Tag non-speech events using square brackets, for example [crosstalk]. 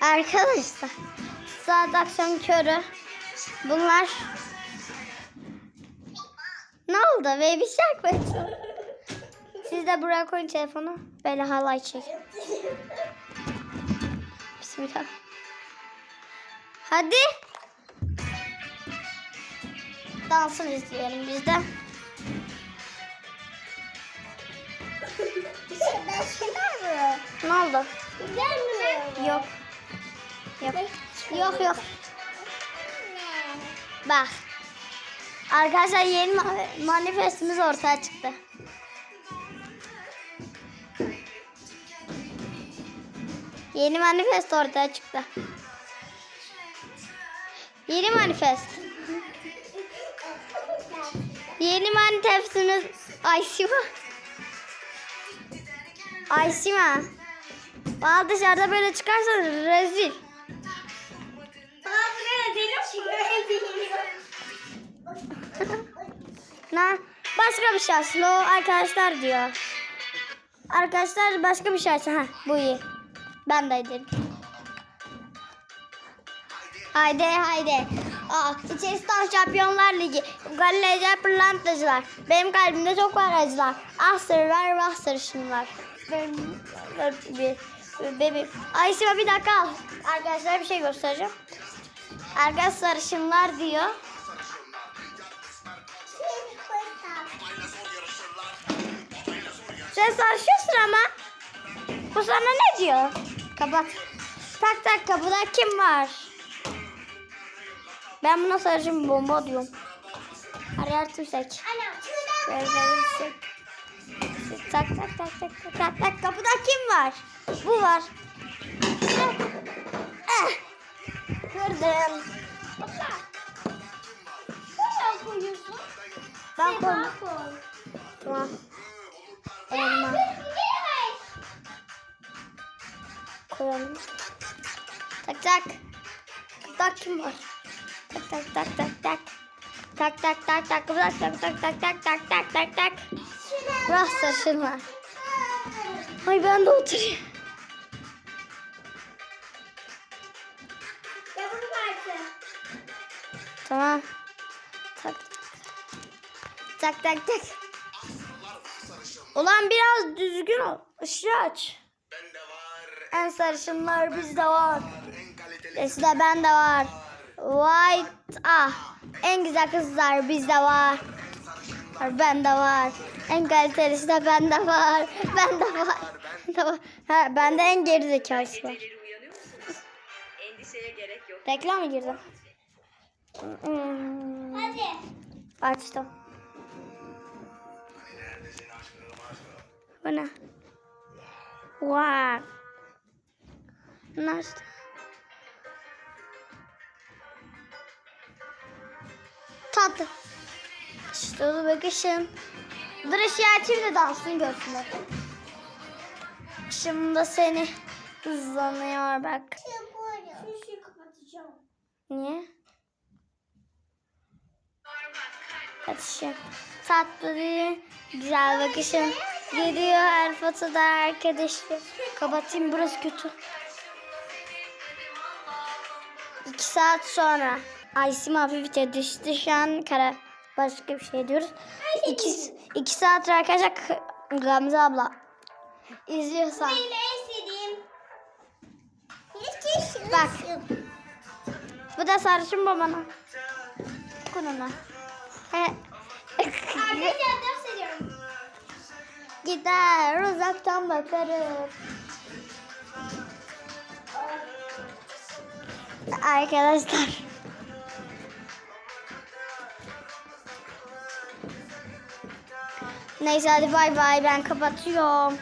Arkadaşlar saat akşam körü. Bunlar ne oldu? Baby Shark mı? Siz de buraya koyun telefonu. Böyle halay çekin. Bismillah. Hadi. Dansını izleyelim biz de. Ne oldu? Yok. Yok. Yok yok. Bak. Arkadaşlar yeni ma- manifestimiz ortaya çıktı. Yeni manifest ortaya çıktı. Yeni manifest. Yeni manifestimiz Aysima. Aysima. Bana dışarıda böyle çıkarsan rezil. Ne? Başka bir şarkı. O arkadaşlar diyor. Arkadaşlar başka bir şarkı. Ha bu iyi. Ben de ederim. Haydi haydi. Aa, içerisi tam Şampiyonlar Ligi. Galileciler, pırlantacılar. Benim kalbimde çok var acılar. Ah sarılar, vah sarışınlar. Benim, bir, bebeğim. Ay Sima bir dakika al. Arkadaşlar bir şey göstereceğim. Arkadaş sarışınlar diyor. Sen sarışıyorsun ama. Bu sana ne diyor? Kapat. Tak tak kapıda kim var? Ben buna sarışın bomba diyorum. Arayar tümsek. Verirsek. Tak tak tak tak tak tak tak kapıda kim var? Bu var. Eh. Kırdım. Ben koydum. Tamam. Elma. Koyalım. Tak tak. Tak kim var? Tak tak tak tak tak. Tak tak tak tak tak tak tak tak tak tak tak tak tak. Biraz sarışın var. Ay ben de oturayım. Tamam. Tak. Tak tak tak. Ulan biraz düzgün ol. Işığı aç. En sarışınlar bizde var. Esi de bende var. White ah. En güzel kızlar bizde var. Bende var. En kalitelisi de var. [laughs] Bende var. Bende var. Ha, bende en var. Endişeye gerek yok. Reklam mı girdi? Hmm. Hadi. Açtım. Bu ne? Wow. Nasıl? Tatlı. İşte o bakışım. Dur ışığı açayım da dansını görsünler. Şimdi seni hızlanıyor bak. Şu kapatacağım. Niye? Atışım. Tatlı değil, güzel bakışın. Geliyor her fotoda arkadaşım. Kapatayım burası kötü. İki saat sonra. Aysim hafifçe düştü şu an kara başka bir şey diyoruz. İki, iki saat arkadaşlar Gamze abla izliyorsan. Bak. Bu da sarışın babana. Kununa. Arkadaşlar dans ediyorum. Gider uzaktan bakarım. Arkadaşlar. Neyse hadi bay bay ben kapatıyorum.